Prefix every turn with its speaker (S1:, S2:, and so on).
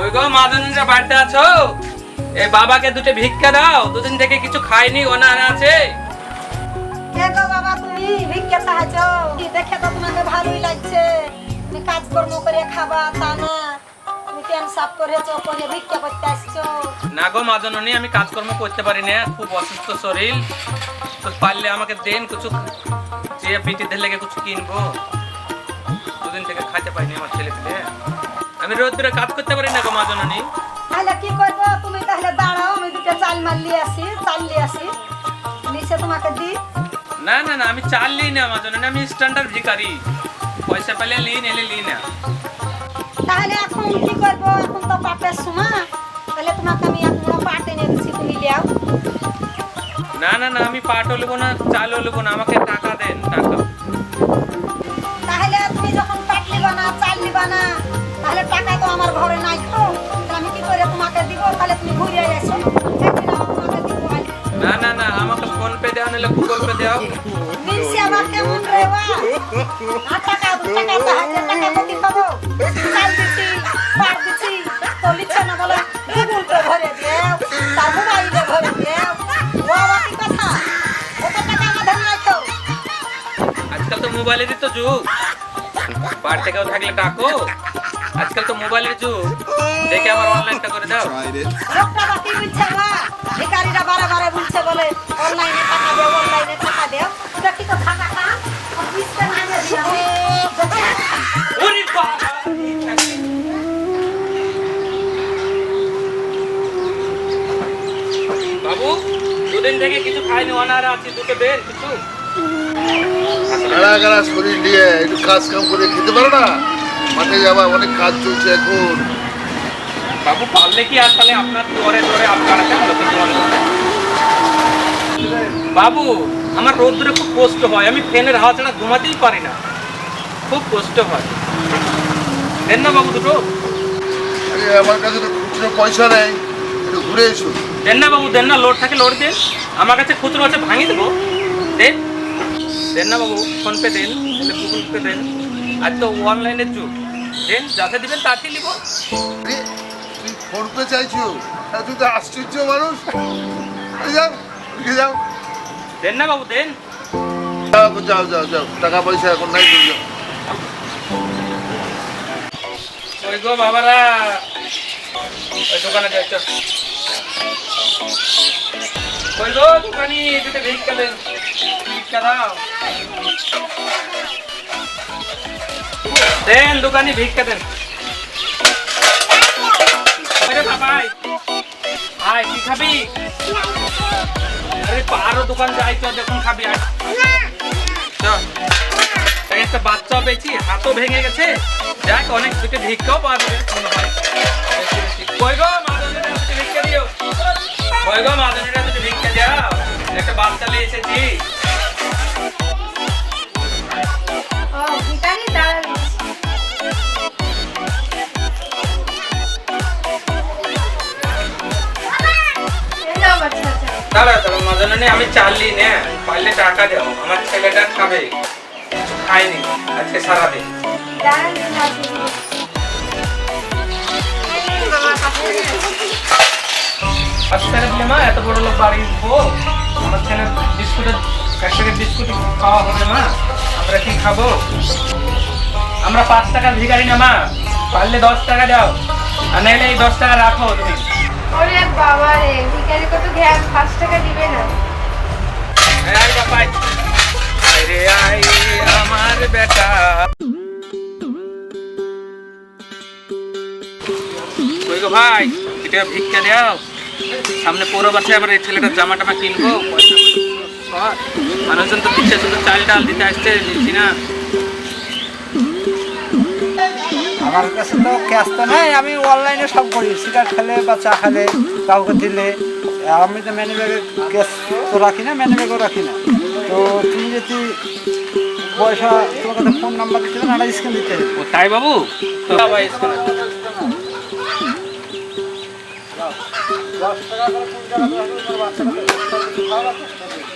S1: ওই গো মাদনীরা বাড়িতে আছো? এই বাবাকে দুটো ভিক্ষা দাও দুদিন থেকে কিছু খাইনি অনাহারে আছে।
S2: কে গো বাবা তুমি ভিক্ষা চাইছো দেখে তো তোমাকে ভালোই লাগছে। তুমি কাজকর্ম করে খাবা তা না।
S1: না গো মাদনী আমি কাজকর্ম করতে পারি না খুব অসুস্থ শরীর। তো পারলে আমাকে দেন কিছু যে বিটিদের লেগে কিছু কিনবো। দুদিন থেকে খাইতে পারিনি আমার ছেলে পেলে আমি রোদ দূরে কাজ করতে পারি না গো মাদনী
S2: তাহলে কি করব? তুমি তাহলে দাঁড়াও আমি দুটো চাল মাল নিয়ে আসি চাল নিয়ে আসি নিচে তোমাকে দি
S1: না না না আমি চাল লিই না মাদনী আমি স্ট্যান্ডার্ড ভিখারি। পয়সা পেলে লিন এলে লি না।
S2: তাহলে এখন কি করব? এখন তো পাটের সময়। তাহলে তোমাকে আমি এক মুড়ো পাট এনে দিচ্ছি তুমি লিয়াও
S1: না না না আমি পাটও নেব না চালও নেব না আমাকে টাকা আজকাল তো মোবাইলেরই তো যুগ। বাড়ি থেকেও থাকলে ডাকো। আজকাল তো মোবাইলের যুগ। দেখে আবার অনলাইনটা করে দাও.
S2: লোকটা বা বলছে বা ভিখারিরা বারে বারে বলছে বলে অনলাইনে
S1: বাবু দুদিন থেকে কিছু খাইনি আছি দুটো কিছু।
S3: শরীর নিয়ে একটু কাজ কাম করে খেতে পারো না? মাঠে যাবা অনেক কাজ চলছে এখন।
S1: বাবু পারলে কি আর তাহলে আপনার দরে দরে আপনার? বাবু আমার রোদ্দুরে খুব কষ্ট হয় আমি ফ্যানের হাওয়া ছাড়া ঘুমাতেই পারি না। খুব কষ্ট হয়। দেন না বাবু দুটো।
S3: আরে আমার কাছে তো খুচরো পয়সা নেই একটু ঘুরে এসো।
S1: দেন না বাবু দেন না লোড থাকে লোড দেন আমার কাছে খুচরো আছে ভাঙিয়ে দেবো। দেন দেন না বাবু ফোনপে দেন গুগল পে দেন। আজ তো অনলাইনের যুগ। দেন যাতে দিবেন তাতেই নিব।
S3: আরে, তুই ফোন পে চাইছো? তুই তো আশ্চর্য মানুষ। যাও যাও।
S1: দেন না বাবু দেন।
S3: যাও, যাও যাও যাও। টাকা পয়সা এখন নাই তুমি যাও।
S1: ওই গো বাবারা। ওই দোকানে যাই দুটো ভিক্ষা দাও। দেন, দোকানি, ভিক্ষা দেন। কি খাবি? আরে দোকান যাই তো খাবি একটা বাচ্চা পেয়েছি, হাতও ভেঙে গেছে। যাক, অনেক ভিক্ষাও পাওয়া যাবে কই গো মাদনীরা দুটো ভিক্ষা দাও। একটা বাচ্চা নিয়ে এসেছি।
S2: ও ভিখারি দাঁড়ালি
S1: দাঁড়া দাঁড়া মাদনী আমি চাললি না। পারলে টাকা দাও। আমার ছেলেটা খাবে। খায়নি। আজকে সারাদিন। পাঁচ টাকা দিলে মা এত বড় লোক বাড়ি বউ। আমার ছেলের বিস্কুটের এক প্যাকেট বিস্কুট খাওয়া হবে মা আমরা কি খাব? আমরা পাঁচ টাকা ভিখারি না মা পারলে দশ টাকা দাও আর নাইলে এই দশ টাকা রাখো তুমি।
S4: ওরে বাবা রে ভিখারি কত ঘ্যাস পাঁচ টাকা দিবে না।
S1: বাপাই। আমার বেটা। ভাই এটা ভিক্ষা দাও। সামনে পৌরব আছে আবার এই ছেলেটার জামা টামা কিনবো পয়সা মানুষজন তো দিচ্ছে শুধু চাল ডাল দিতে আসছে দিচ্ছি না
S5: আমার কাছে তো ক্যাশ তো নাই আমি অনলাইনে সব করি। সিগারেট খেলে বা চা খেলে কাউকে দিলে। আমি তো ম্যানি ব্যাগে ক্যাশ তো রাখি না ম্যানি ব্যাগও রাখি না। তো তুমি যদি পয়সা তোমার কাছে ফোন নাম্বার দিতে না স্ক্যান দিতে
S1: ও তাই বাবু? তো।
S5: দশ টাকা করে দশ টাকা করে করে খাওয়াবার চেষ্টা করি।